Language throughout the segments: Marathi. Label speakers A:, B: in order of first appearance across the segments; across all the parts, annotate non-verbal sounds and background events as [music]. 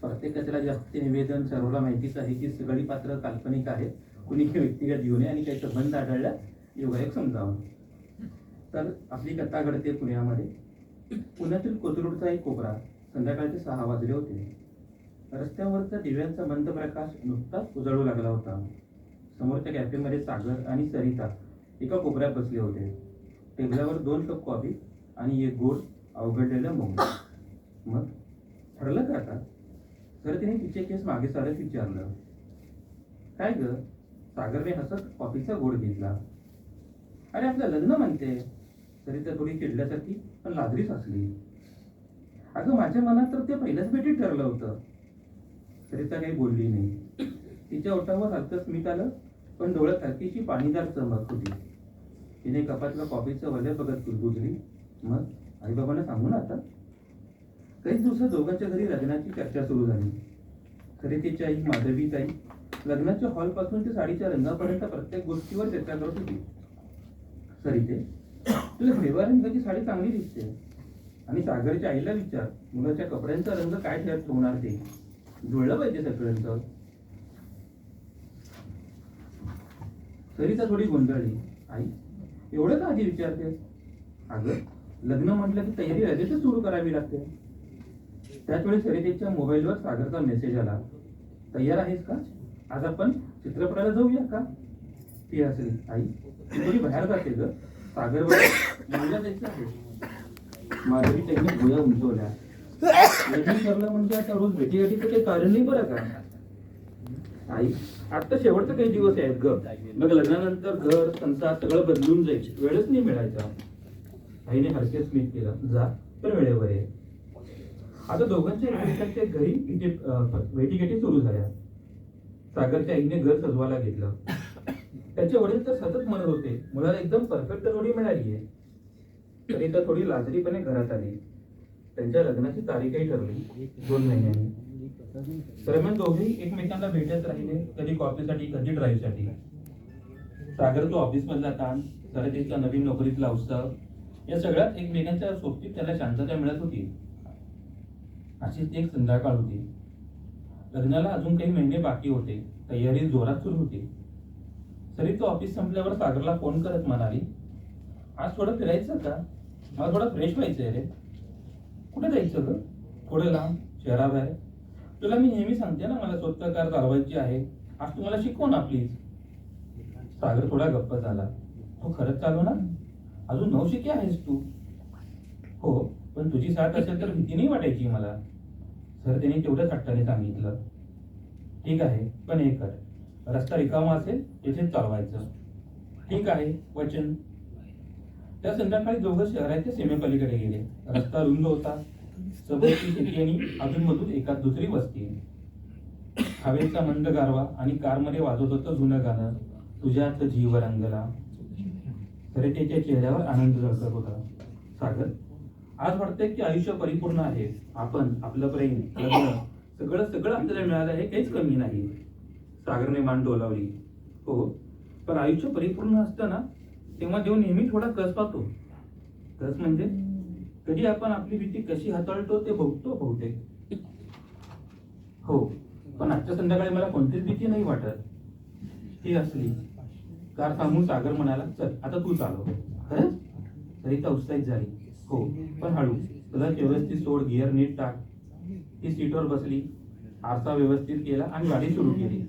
A: प्रत्येकाच्या जास्ती निवेदन सर्वांना माहितीच आहे की सगळी पात्र काल्पनिक आहेत. कुणी व्यक्तिगत जीवने नये आणि काही संबंध आढळला योगायोग समजावं तर आपली कथा घडते पुण्यामध्ये. पुण्यातील कोथरूडचा एक कोपरा संध्याकाळचे सहा वाजले होते. रस्त्यावरचा दिव्यांचा मंद प्रकाश नुकताच उजळू लागला होता. समोरच्या कॅफेमध्ये सागर आणि सरिता एका कोपऱ्यात बसले होते. टेबलावर दोन कप कॉफी आणि एक गोड अवघडलेलं मोग. मग ठरलं का आता? तर तिने तिचे केस मागे सारत विचारलं. काय ग? सागरने हसत कॉफीचा गोड घेतला. अरे आपलं लग्न म्हणते. तरी तर थोडी चिडल्यासारखी पण लाजरीच असली अगं माझ्या मनात तर ते पहिल्याच भेटीत ठरलं होतं. सरिता काही बोलली नाही. तिच्या ओठावर हलकं स्मित आलं पण डोळ्यात हलकीची पाणीदार चमक होती. तिने कपातला कॉफीचं वलय बघत गुजली मग आईबाबांना सांगू ना आता? काही दिवसात दोघांच्या घरी लग्नाची चर्चा सुरू झाली. खरेदीची आई माधवीताई लग्नाच्या हॉलपासून ते साडीच्या रंगापर्यंत प्रत्येक गोष्टीवर चर्चा करत होती. सरिते तुला हिरव्या रंगाची साडी चांगली दिसते. आणि सागरच्या आईला विचार मुलाच्या कपड्यांचा रंग काय ठेवत होणार ते? जुळलं पाहिजे सगळ्यांचं. सरिता थोडी गोंधळली आई एवढं का आधी विचारते अगं लग्न म्हटलं की तयारी लगेचच सुरू करावी लागते. त्याच वेळेस सरितेच्या मोबाईलवर सागरचा मेसेज आला. तयार आहेस का? आज आपण चित्रपटाला जाऊया का? ती असेल. आई ती थोडी बाहेर जाते ग. सागर मला जायचं आहे. माधवी त्यांनी गोळ्या उंचवल्या. ठरलं म्हणजे आता रोज भेटी गाठीचं काही कारण नाही बरं का? आई आता शेवटचे काही दिवस आहेत ग. मग लग्नानंतर घर संसार सगळं बदलून जाईल. वेळच नाही मिळायचा. आईने हरकेच स्मित केलं. जा पण वेळेवर आहे आता दोघांच्या एकमेकांच्या घरी इथे भेटीगाठी सुरू झाल्या. सागरच्या आईने घर सजवायला घेतलं. त्याचे वडील तर सतत म्हणत होते मुलाला एकदम परफेक्ट जोडी मिळाली आहे. तरी तर थोडी लाजरीपणे घरात आली. त्यांच्या लग्नाची तारीखही ठरली दोन महिन्यांनी. दरम्यान दोघेही एकमेकांना भेटत राहिले कधी कॉफीसाठी कधी ड्राईव्हसाठी सागर तो ऑफिस मधला ताण सरतेचा नवीन नोकरीतला उत्साह या सगळ्यात एकमेकांच्या सोबतीत त्याला शांतता मिळत होती. अशीच एक संध्याकाळ होती. लग्नाला अजून काही महिने बाकी होते. तयारी जोरात सुरू होती. तरी तो ऑफिस संपल्यावर सागरला फोन करत म्हणाली आज थोडं फिरायचं का? मला थोडं फ्रेश व्हायचंय रे. कुठे जायचं ग? थोडं लांब शहराबाहेर. तुला मी नेहमी सांगते ना मला स्वतः कार चालवायची आहे. आज तू मला शिकव ना प्लीज सागर थोडा गप्प झाला. हो खरंच चालवणार अजून नऊ शिके आहेस तू. हो पण तुझी साथ असेल तर भीती नाही वाटायची मला. सर त्यांनी तेवढ्याच हट्टाने सांगितलं. ठीक आहे पण हे कर. रस्ता रिकामा असेल तिथेच चालवायचं. ठीक आहे वचन. त्या संध्याकाळी दोघं शहराच्या सीमेपलीकडे गेले. रस्ता रुंद होता. सभोवती शेती आणि अजूनमधून एकात दुसरी वस्ती हवेचा मंद गारवा आणि कारमध्ये वाजवत होतं जुनं गाणं तुझ्यात जीव रंगला सरितेच्या चेहऱ्यावर आनंद झळकत होता. सागर? आज वाटतंय की आयुष्य परिपूर्ण आहे. आपण आपलं प्रेम लग्न सगळं सगळं आपल्याला मिळालं आहे काहीच कमी नाही. सागरने मान डोलावली. हो पण आयुष्य परिपूर्ण असतं ना तेव्हा देव नेहमी थोडा कस पाहतो. कस म्हणजे? कधी आपण आपली भीती कशी हाताळतो ते बघतो बहुतेक. हो पण आजच्या संध्याकाळी मला कोणतीच भीती नाही वाटत. ती असली. कार थांबून सागर म्हणाला चल आता तू चालव. खरंच? सरिता उत्साहित झाली. हो पण हळू. क्लच व्यवस्थित सोड गिअर नीट टाक. ती सीटवर बसली आरसा व्यवस्थित केला आणि गाडी सुरू केली.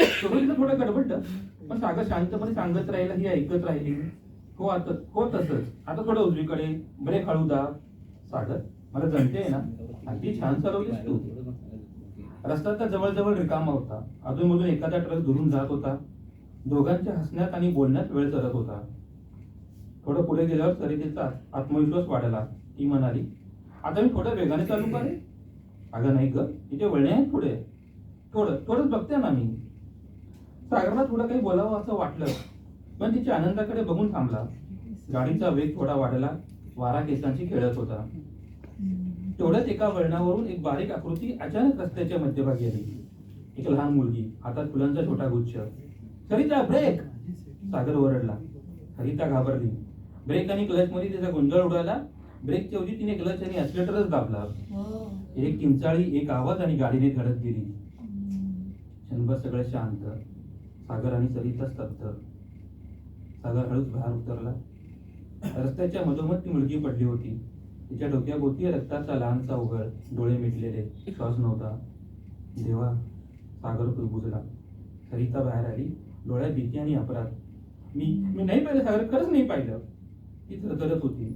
A: सुरुवातीला थोडं गडबडलं पण सागर शांतपणे सांगत राहिला ही ऐकत राहिली. हो आता हो तसंच. आता थोडं उजवीकडे ब्रेक हळू दाब. सागर मला जमते ना? अगदी छान चालवलीस तू. रस्ता तर जवळजवळ रिकामा होता. अजूनमधून एखादा ट्रक दुरून जात होता. दोघांच्या हसण्यात आणि बोलण्यात वेळ सरत होता. थोडं पुढे गेल्यावर सरितेचा आत्मविश्वास वाढला ती म्हणाली आता मी थोडं वेगाने चालू का रे अगं नाही ग तिथे वळणे आहे पुढे. थोडं थोडंच बघते ना मी. सागरला थोडं काही बोलावं असं वाटलं पण तिच्या आनंदाकडे बघून थांबला. गाडीचा वेग थोडा वाढला वारा केसांची खेळत होता. तेवढ्याच एका वळणावरून एक बारीक आकृती अचानक रस्त्याच्या मध्यभागी आली. एक लहान मुलगी हातात फुलांचा छोटा गुच्छ. सरिता ब्रेक! सागर ओरडला. सरिता घाबरली. ब्रेक आणि क्लच मध्ये तिचा गोंधळ उडाला. ब्रेकच्या ऐवजी तिने क्लच आणि ऍक्सिलेटरच दाबला एक किंचाळी एक आवाज आणि गाडीने धडक गेली क्षणभर सगळं शांत. सागर आणि सरिता स्तब्ध. सागर हळूच बाहेर उतरला. रस्त्याच्या मधोमध ती मुलगी पडली होती. तिच्या डोक्याभोवती रक्ताचा लहानसा उघड. डोळे मिटलेले. श्वास नव्हता. देवा सागर बुजला. सरिता बाहेर आली. डोळ्यात भीती आणि अपराध. मी मी नाही पाहिलं सागर. खरंच नाही पाहिलं. ती थरथरत होती.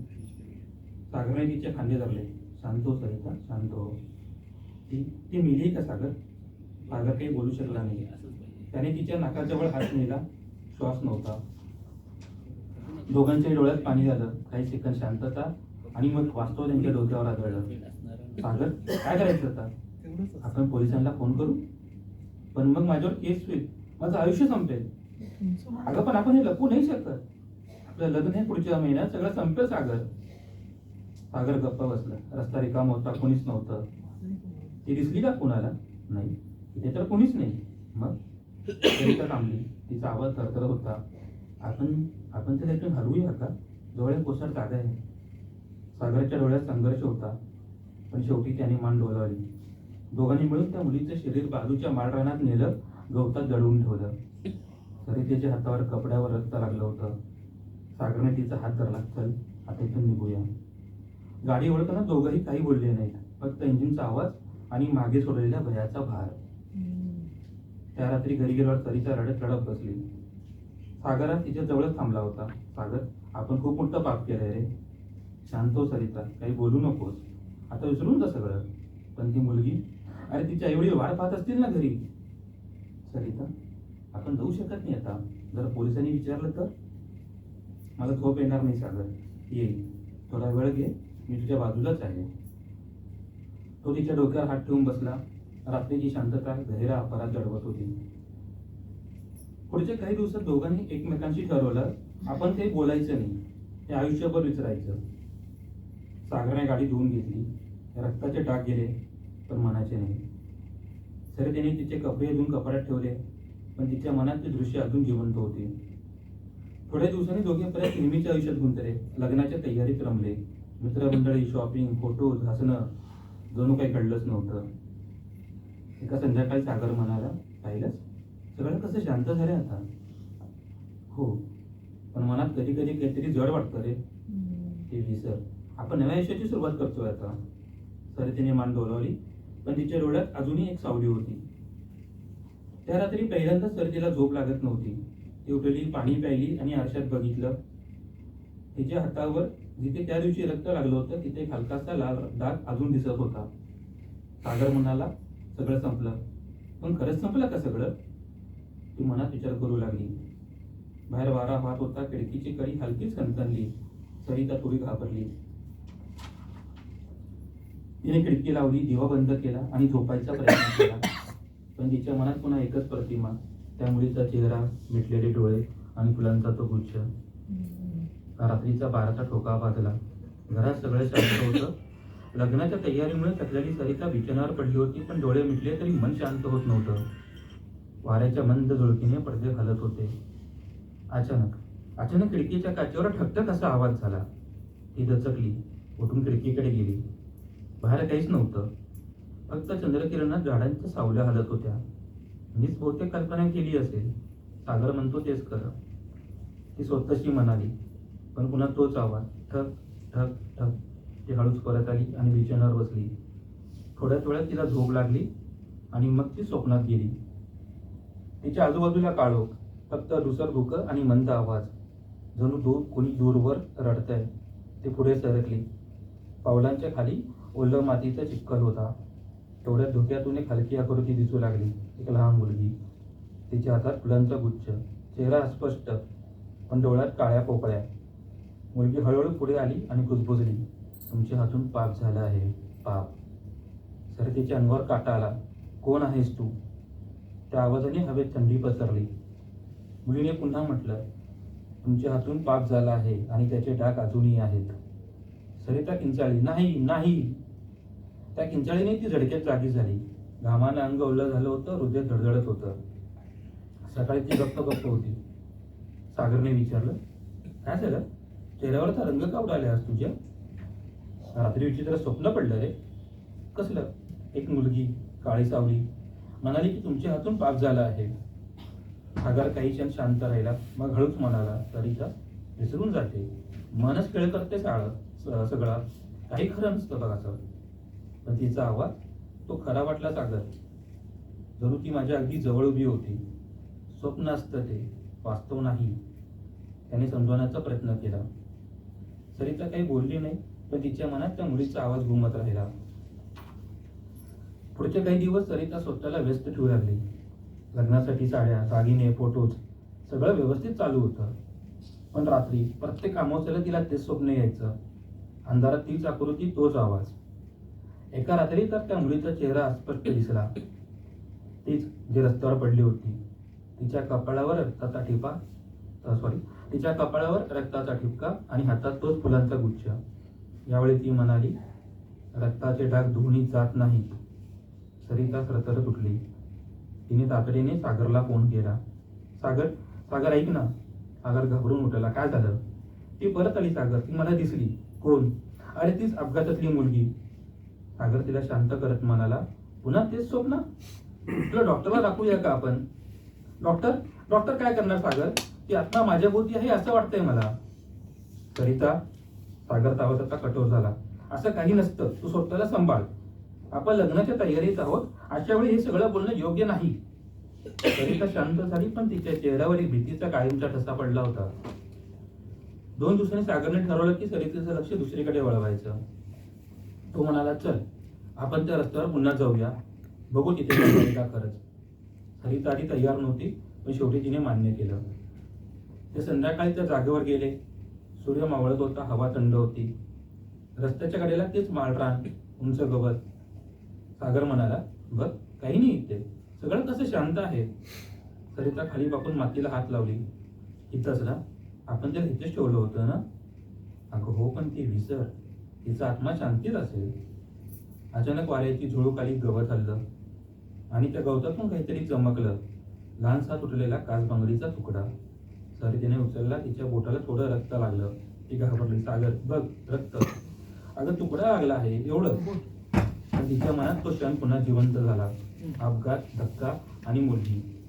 A: सागरने तिचे खांदे धरले. शांत सरिता शांत. हो ती ती मिली का सागर? सागर काही बोलू शकला नाही. त्याने तिच्या नाकाजवळ हात नेला. श्वास नव्हता. दोघांच्या डोळ्यात पाणी झालं. काही सेकंद शांतता आणि मग वास्तव त्यांच्या डोक्यावर आदळलं. सागर काय करायचं आता? आपण पोलिसांना फोन करू? पण मग माझ्यावर केस होईल माझं आयुष्य संपेल. अगं पण आपण हे लपवू नाही शकत. आपलं लग्न हे पुढच्या महिन्यात सगळं संपलं सागर. सागर गप्पा बसला. रस्ता रिकाम होता कोणीच नव्हतं. ती दिसली का कोणाला? नाही. तिथे तर कोणीच नाही. मग? सरिता थांबली. तिचा आवाज थरथरत होता. आपण आपण त्याला इथून हलवूया का? जवळ एक कोसर जागा आहे. सागराच्या डोळ्यात संघर्ष होता. पण शेवटी त्याने मान डोलावली. दोघांनी मिळून त्या मुलीचं शरीर बाजूच्या माळरानात नेलं गवतात दडवून ठेवलं. तरी त्याच्या हातावर कपड्यावर रक्त लागलं होतं. सागरने तिचा हात धरला चल आता इथून निघूया. गाडी ओळखताना दोघंही काही बोलले नाहीत. फक्त इंजिनचा आवाज आणि मागे सोडलेल्या भयाचा भार. त्या रात्री घरी गेल्यावर सरिता रडत रडत बसली. सागरात तिच्या जवळच थांबला होता. सागर आपण खूप मोठं पाप केलंय रे. शांत हो सरिता. काही बोलू नकोस. आता विसरून जा सगळं. पण ती मुलगी अरे तिच्या एवढी वाट पाहत असतील ना घरी? सरिता आपण जाऊ शकत नाही आता. जर पोलिसांनी विचारलं तर? मला झोप येणार नाही सागर. येईल थोडा वेळ घे. मी तुझ्या बाजूलाच आहे. तो तिच्या डोक्यावर हात ठेवून बसला. रात्रीची शांतता गहिरा अपराध जडवत होती. पुढच्या काही दिवसात दोघांनी एकमेकांशी ठरवलं आपण ते बोलायचं नाही. ते आयुष्यभर विसरायचं. सागराने गाडी धुवून घेतली. रक्ताचे डाग गेले पण मनाचे नाही. सर त्याने तिचे कपडे धुवून कपड्यात ठेवले पण तिच्या मनात ते दृश्य अजून जिवंत होते. थोड्या दिवसांनी दोघे परत नेहमीच्या आयुष्यात गुंतले. लग्नाच्या तयारीत रमले. मित्रमंडळी शॉपिंग फोटोज हसणं जणू काही घडलंच नव्हतं. एका संध्याकाळी सागर म्हणाला पाहिलंच सगळं कसं शांत झालं आता? हो पण मनात कधी कधी काहीतरी जड वाटतं रे. ते विसर आपण नव्या आयुष्याची सुरुवात करतोय आता. सर तिने मान डोलावली पण तिच्या डोळ्यात अजूनही एक सावली होती. त्या रात्री पहिल्यांदा सर तिला झोप लागत नव्हती. ती पाणी प्यायली आणि आरशात बघितलं. तिच्या हातावर जिथे त्या दिवशी रक्त लागलं होतं तिथे एक हलकासा लाल डाग अजून दिसत होता. सागर म्हणाला सगळं संपलं. पण खरंच संपलं का सगळं? ती मनात विचार करू लागली. बाहेर वारा वाहत होता खिडकीची कडी हलकीच कणकणली. सरिता थोडी घाबरली. तिने खिडकी लावली दिवा बंद केला आणि झोपायचा प्रयत्न केला. पण तिच्या मनात पुन्हा एकच प्रतिमा. त्या मुलीचा चेहरा मिटलेले डोळे आणि फुलांचा तो गुच्छ. रात्रीचा बाराचा ठोका वाजला. घरात सगळं शांत होतं. लग्नाच्या तयारीमुळे थकलेली सरिता बिछाण्यावर पडली होती पण डोळे मिटले तरी मन शांत होत नव्हतं. वाऱ्याच्या मंद झुळकीने पडदे हलत होते. अचानक अचानक खिडकीच्या काचेवर ठकठक असा आवाज झाला. ती दचकली उठून खिडकीकडे गेली. बाहेर काहीच नव्हतं. फक्त चंद्रकिरणात झाडांच्या सावल्या हलत होत्या. मीच बहुतेक कल्पना केली असेल. सागर म्हणतो तेच खरं. ती स्वतःशी म्हणाली पण पुन्हा तोच आवाज ठक ठक ठक ती हळूच परत आली आणि बिछाण्यावर बसली. थोड्याच वेळात तिला झोप लागली आणि मग ती स्वप्नात गेली. तिच्या आजूबाजूला काळोख फक्त दुसर धुकं आणि मंद आवाज. जणू दूर कोणी दूरवर रडतंय. ते पुढे सरकली. पावलांच्या खाली ओलं मातीचा चिक्कल होता. तेवढ्या धुक्यातून एक हलकी आकृती दिसू लागली. एक लहान मुलगी. तिच्या हातात फुलांचा गुच्छ. चेहरा अस्पष्ट पण डोळ्यात काळ्या पोकळ्या. मुलगी हळूहळू पुढे आली आणि कुजबुजली तुमच्या हातून पाप झाला आहे. पाप. सर तिच्या अंगावर काटा आला. कोण आहेस तू? त्या आवाजाने हवेत थंडी पसरली. मुलीने पुन्हा म्हटलं तुमच्या हातून पाप झाला आहे आणि त्याचे डाग अजूनही आहेत. सरिता किंचाळी नाही नाही. त्या किंचाळीने ती झडक्यात जागी झाली. घामानं अंग ओलं झालं होतं हृदय धडधडत होतं. सकाळी ती गप्प गप्प होती. सागरने विचारलं काय झालं चेहऱ्यावरचा रंग का उडाला आज तुझ्या? रात्री विचित्र स्वप्न पडलं रे. कसलं? एक मुलगी काळी सावली. म्हणाली की तुमच्या हातून पाप झाला आहे. सागर काही क्षण शांत राहिला. मग हळूच म्हणाला का विसरून जाते. मनच खेळ करते साळ सगळा. काही खरं नसतं बघा सर. तिचा आवाज तो खरा वाटला सागर. जणू ती माझ्या अगदी जवळ उभी होती. स्वप्न असतं ते वास्तव नाही. त्याने समजवण्याचा प्रयत्न केला. सरिता काही बोलली नाही पण तिच्या मनात त्या मुलीचा आवाज घुमत राहिला. पुढचे काही दिवस सरिता स्वतःला व्यस्त ठेवू लागली. लग्नासाठी साड्या दागिने फोटोज सगळं व्यवस्थित चालू होतं. पण रात्री प्रत्येक अमावस्याला तिला तेच स्वप्न यायचं. अंधारात तीच आकृती तोच आवाज. एका रात्री तर त्या मुलीचा चेहरा स्पष्ट दिसला. तीच जी रस्त्यावर पडली होती. तिच्या कपाळावर रक्ताचा ठिपा सॉरी तिच्या कपाळावर रक्ताचा ठिपका आणि हातात तोच फुलांचा गुच्छ. यावेळी ती म्हणाली रक्ताचे डाग धुणी जात नाहीत. सरिता रतर उठली तिने तातडीने सागरला फोन केला. सागर सागर ऐक ना. सागर घाबरून उठला. काय झालं? ती परत आली सागर. ती मला दिसली. कोण? अरे तीच अपघातातली मुलगी. सागर तिला शांत करत म्हणाला पुन्हा तेच स्वप्न? तुला डॉक्टरला दाखवूया का आपण? डॉक्टर डॉक्टर काय करणार सागर? ती आत्मा माझ्या भोवती आहे असं वाटतंय मला. सरिता सागर तावत आता कठोर झाला. असं काही नसतं. तू स्वतःला सांभाळ. आपण लग्नाच्या तयारीत आहोत. अशा वेळी हे सगळं बोलणं योग्य नाही. करिता शांत झाली पण तिच्या चेहऱ्यावर एक भीतीचा कायमचा ठसा पडला होता. दोन दिवसांनी सागरने ठरवलं की सरितेचं लक्ष दुसरीकडे वळवायचं. तो म्हणाला चल आपण त्या रस्त्यावर पुन्हा जाऊया. बघू तिथे का खरंच. सरिता आधी तयार नव्हती पण शेवटी तिने मान्य केलं. ते संध्याकाळी त्या जागेवर गेले. सूर्य मावळत होता हवा थंड होती. रस्त्याच्या कडेला तेच माळरान उंच गवत. सागर म्हणाला बघ काही नाही इथे. सगळं कसं शांत आहे. सरिता खाली बापून मातीला हात लावली. इथंच ना? आपण त्याला इथेच ठेवलं होतं ना? अगं हो पण ती विसर. तिचा आत्मा शांतीत असेल. अचानक वाऱ्याची झुळूक आली गवत हल्लं. आणि त्या गवतातून काहीतरी चमकलं. लहानसा तुटलेला काचबांगडीचा तुकडा. सरितेने उचलला तिच्या बोटाला थोडं रक्त लागलं. ती घाबरली सागर बघ रक्त. अगं तुकडा लागला आहे एवढं. पण तिच्या मनात तो क्षण पुन्हा जिवंत झाला. अपघात धक्का आणि मुलगी.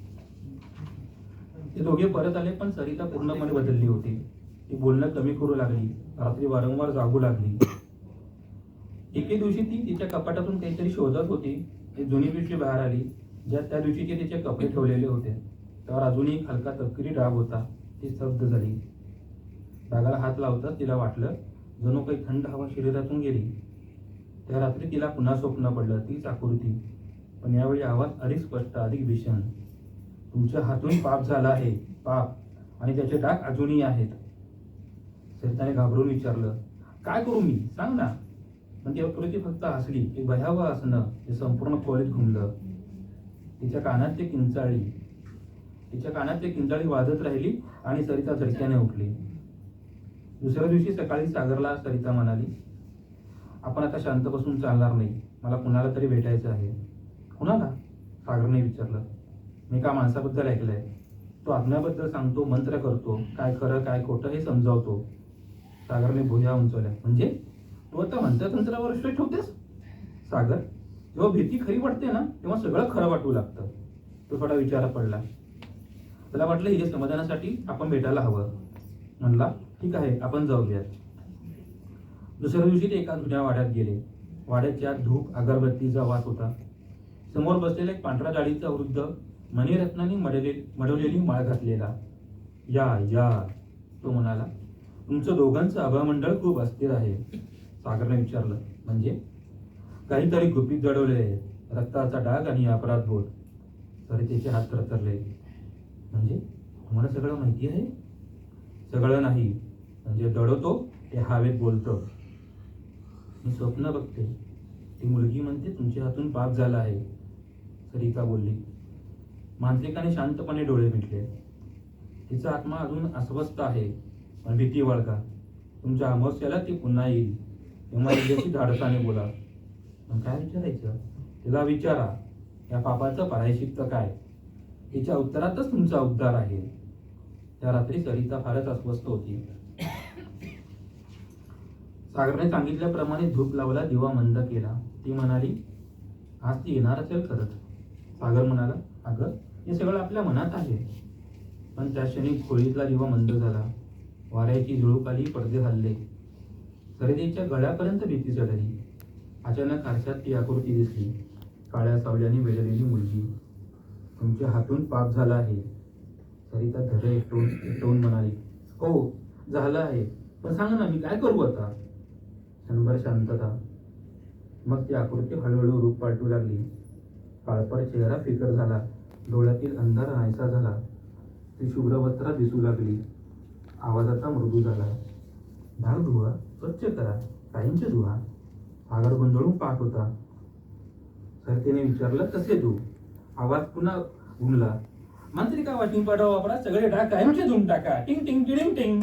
A: ते दोघे परत आले पण सरिता पूर्णपणे बदलली होती. ती बोलणं कमी करू लागली. रात्री वारंवार जागू लागली. एके दिवशी ती तिच्या कपाटातून काहीतरी शोधत होती. एक जुनी पिशवी बाहेर आली. ज्यात त्या दिवशीचे तिचे कपडे ठेवलेले होते. त्यावर अजूनही एक हलका तपकिरी डाग होता. ती स्तब्ध झाली. डागाला हात लावताच तिला वाटलं जणू काही थंड हवा शरीरातून गेली. त्या रात्री तिला पुन्हा स्वप्न पडलं तीच आकृती. पण यावेळी आवाज अधिक स्पष्ट अधिक भीषण. तुमच्या हातून पाप झाला आहे पाप. आणि त्याचे डाग अजूनही आहेत. सरिताने घाबरून विचारलं काय करू मी? सांग ना. पण ती आकृती फक्त हसली एक भयावह असणं हे संपूर्ण खोलीत घुमलं. तिच्या कानात ते किंचाळी. तिच्या कानात ते किंचाळी वाजत राहिली आणि सरिता झडक्याने उठली. दुसऱ्या दिवशी सकाळी सागरला सरिता म्हणाली आपण आता शांत बसून चालणार नाही. मला कुणाला तरी भेटायचं आहे. कुणाला? सागरने विचारलं. मी का माणसाबद्दल ऐकलं आहे तो आज्ञाबद्दल सांगतो मंत्र करतो काय खरं काय खोटं हे समजावतो. सागरने भुया उंचवल्या. म्हणजे? तू आता म्हणत्या तंत्रावर विश्वास ठेवतेस? सागर जेव्हा भीती खरी वाटते ना तेव्हा सगळं खरं वाटू लागतं. तो थोडा विचारा पडला. त्याला वाटलं हिच्या समाधानासाठी आपण भेटायला हवं. म्हणला ठीक आहे आपण जाऊयात. दुसऱ्या दिवशी ते एका जुन्या वाड्यात गेले. वाड्याच्या धूप अगरबत्तीचा वास होता. समोर बसलेला एक पांढरा जाळीचा वृद्ध मणिरत्नांनी मडले मडवलेली माळ घातलेला. या या तो म्हणाला. तुमचं दोघांचं अभामंडळ खूप अस्थिर आहे. सागरने विचारलं म्हणजे? काहीतरी गुपित दडवले आहे रक्ताचा डाग आणि अपराध बोध. सरितेचे हात रतरले म्हणजे? तुम्हाला सगळं माहिती आहे? सगळं नाही. म्हणजे दडवतो ते हवेत बोलतं. मी स्वप्न बघते. ती मुलगी म्हणते तुमच्या हातून पाप झाला आहे. सरिता बोलली मांत्रिकाने शांतपणे डोळे मिटले. तिचा आत्मा अजून अस्वस्थ आहे. पण भीती वळका तुमच्या अमावस्याला ती पुन्हा येईल. तेव्हा धाडसाने बोला मग काय विचारायचं? तिला विचारा. या पापाचं प्रायश्चित्त काय? तिच्या उत्तरातच तुमचा उद्धार आहे. त्या रात्री सरिता फारच अस्वस्थ होती. सागरने सांगितल्याप्रमाणे धूप लावला दिवा मंद केला. ती म्हणाली आज ती येणार असेल खरंच. सागर म्हणाला अगं हे सगळं आपल्या मनात आहे. पण त्या क्षणी खोळीतला दिवा मंद झाला. वाऱ्याची झुळूक आली पडदे हल्ले. सरितेच्या गळ्यापर्यंत भीती चढली अचानक आरशात ती आकृती दिसली. काळ्या सावल्याने वेळलेली मुलगी. तुमच्या हातून पाप झाला आहे. सरिता धर एकटून एकटवून म्हणाली. हो झालं आहे. पण सांगा ना मी काय करू आता? क्षणभर शांतता. मग ती आकृती हळूहळू रूप पालटू लागली. काळपर चेहरा फिकर झाला. डोळ्यातील अंधार नाहीसा झाला. ती शुभ्र वस्त्र दिसू लागली. आवाजाचा मृदू झाला. भाग धुवा स्वच्छ करा काहींचे धुवा सागर गोंधळून पाहत होता. सरतेने विचारलं कसे धू आवाज पुन्हा घुमला मांत्रिका वाटून पाठवा वापरा सगळे डाग कायमचे धुवून टाका. टिंग टिंग टिडिंग टिंग.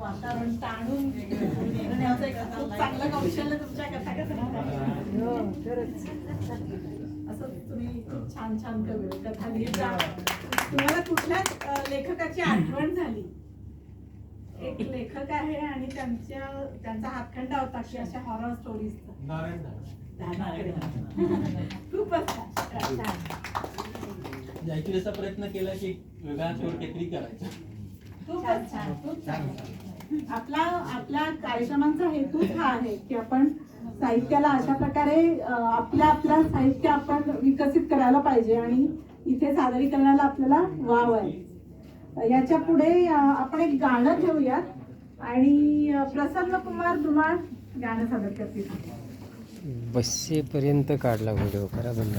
B: वातावरण ताणून खूप चांगलं कौशल्य तुमच्या कथा असं तुम्ही खूप छान छान कवी कथा लिहित. जा तुम्हाला कुठल्याच लेखकाची आठवण झाली? एक लेखक आहे आणि त्यांच्या त्यांचा हातखंडा होता की अशा हॉरर स्टोरीजचा [laughs] खूपच छान. छान.
C: जायची प्रयत्न केला की वेगळा शोर काहीतरी करायचा.
B: खूपच छान खूप छान. आपला आपल्या कार्यक्रमांचा हेतूच हा आहे की आपण साहित्याला अशा प्रकारे आपल्या आपल्या साहित्य आपण विकसित करायला पाहिजे आणि इथे सादरीकरणाला आपल्याला वाव आहे. याच्यापुढे आपण एक गाणं ठेवूयात आणि प्रसन्न कुमार धुमाळ गाणं सादर करतील.
D: बसेपर्यंत काढला व्हिडिओ करा बंद